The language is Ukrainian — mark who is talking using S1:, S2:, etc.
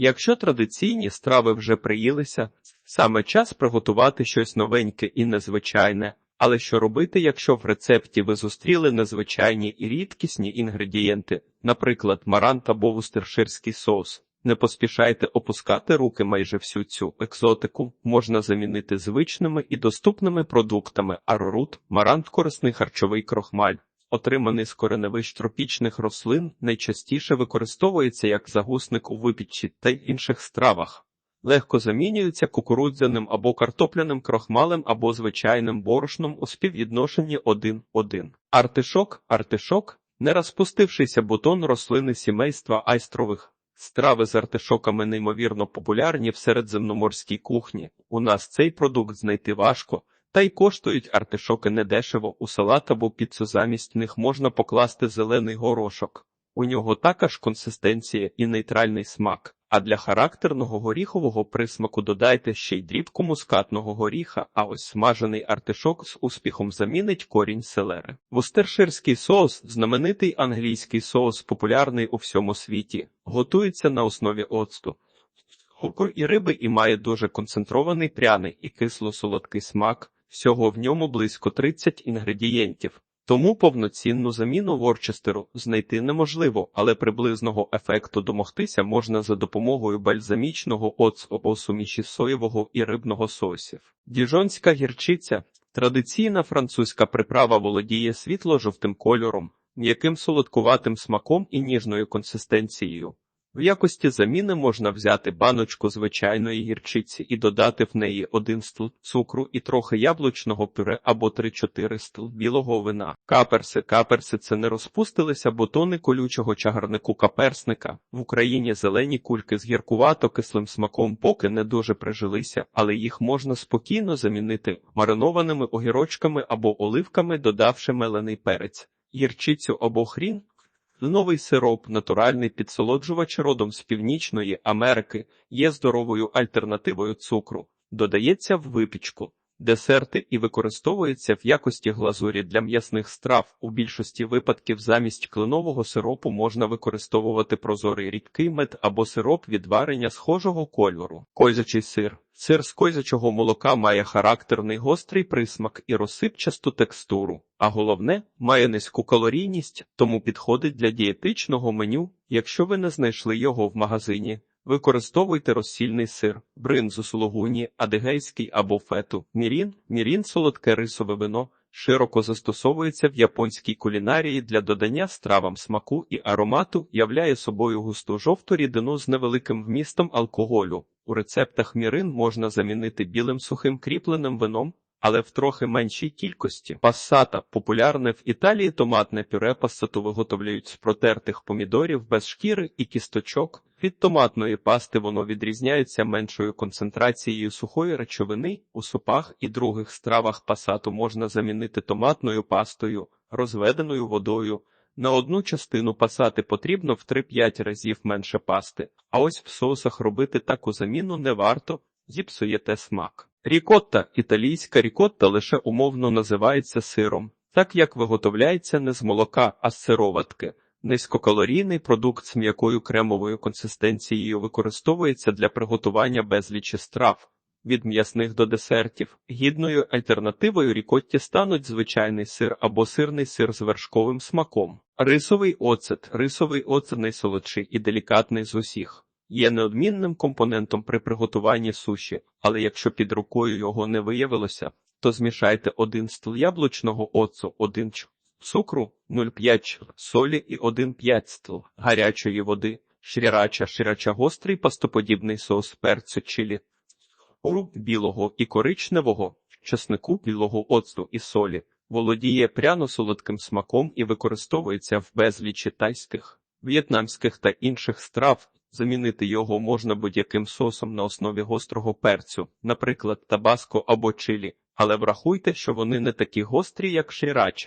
S1: Якщо традиційні страви вже приїлися, саме час приготувати щось новеньке і незвичайне. Але що робити, якщо в рецепті ви зустріли незвичайні і рідкісні інгредієнти, наприклад, марант або вустерширський соус? Не поспішайте опускати руки майже всю цю екзотику можна замінити звичними і доступними продуктами арорут, марант корисний харчовий крохмаль. Отриманий з кореневищ тропічних рослин найчастіше використовується як загусник у випічці та інших стравах. Легко замінюється кукурудзяним або картопляним крохмалем або звичайним борошном у співвідношенні 1-1. Артишок, артишок – не розпустившийся бутон рослини сімейства айстрових. Страви з артишоками неймовірно популярні в середземноморській кухні. У нас цей продукт знайти важко, та й коштують артишоки недешево. У салат або піцу замість них можна покласти зелений горошок. У нього така ж консистенція і нейтральний смак. А для характерного горіхового присмаку додайте ще й дрібку мускатного горіха, а ось смажений артишок з успіхом замінить корінь селери. Вустерширський соус знаменитий англійський соус, популярний у всьому світі, готується на основі оцту. Цукру і риби і має дуже концентрований пряний і кисло-солодкий смак. Всього в ньому близько 30 інгредієнтів. Тому повноцінну заміну ворчестеру знайти неможливо, але приблизного ефекту домогтися можна за допомогою бальзамічного оцту суміші соєвого і рибного соусів. Діжонська гірчиця традиційна французька приправа володіє світло-жовтим кольором, м'яким солодкуватим смаком і ніжною консистенцією. В якості заміни можна взяти баночку звичайної гірчиці і додати в неї один стл цукру і трохи яблучного пюре або 3-4 стл білого вина. Каперси. Каперси це не розпустилися бутони колючого чагарнику каперсника. В Україні зелені кульки з гіркувато-кислим смаком поки не дуже прижилися, але їх можна спокійно замінити маринованими огірочками або оливками, додавши мелений перець. Гірчицю або хрін Новий сироп, натуральний підсолоджувач родом з Північної Америки, є здоровою альтернативою цукру, додається в випічку, десерти і використовується в якості глазурі для м'ясних страв. У більшості випадків замість кленового сиропу можна використовувати прозорий рідкий мед або сироп від варення схожого кольору. Козячий сир. Сир з козячого молока має характерний гострий присмак і розсипчасту текстуру, а головне має низьку калорійність, тому підходить для дієтичного меню. Якщо ви не знайшли його в магазині, використовуйте розсільний сир, бринзу сулугуні, адигейський або фету, мірін, мірін солодке рисове вино. Широко застосовується в японській кулінарії для додання стравам смаку і аромату, являє собою густу жовту рідину з невеликим вмістом алкоголю. У рецептах мірин можна замінити білим сухим кріпленим вином, але в трохи меншій кількості. Пассата популярне в Італії томатне пюре пассату виготовляють з протертих помідорів без шкіри і кісточок. Від томатної пасти воно відрізняється меншою концентрацією сухої речовини. У супах і других стравах пасату можна замінити томатною пастою, розведеною водою. На одну частину пасати потрібно в 3-5 разів менше пасти, а ось в соусах робити таку заміну не варто, зіпсуєте смак. Рікотта італійська рікотта лише умовно називається сиром, так як виготовляється не з молока, а з сироватки. Низькокалорійний продукт з м'якою кремовою консистенцією використовується для приготування безлічі страв. Від м'ясних до десертів гідною альтернативою рікотті стануть звичайний сир або сирний сир з вершковим смаком. Рисовий оцет. Рисовий оцет найсолодший і делікатний з усіх. Є неодмінним компонентом при приготуванні суші, але якщо під рукою його не виявилося, то змішайте один стл яблучного оцу, один ч цукру, 0,5 солі і 1,5 стл гарячої води, шрірача, шрірача гострий пастоподібний соус перцю чилі, Руб білого і коричневого, часнику білого оцту і солі, володіє пряно-солодким смаком і використовується в безлічі тайських, в'єтнамських та інших страв. Замінити його можна будь-яким сосом на основі гострого перцю, наприклад, табаско або чилі, але врахуйте, що вони не такі гострі, як ширача.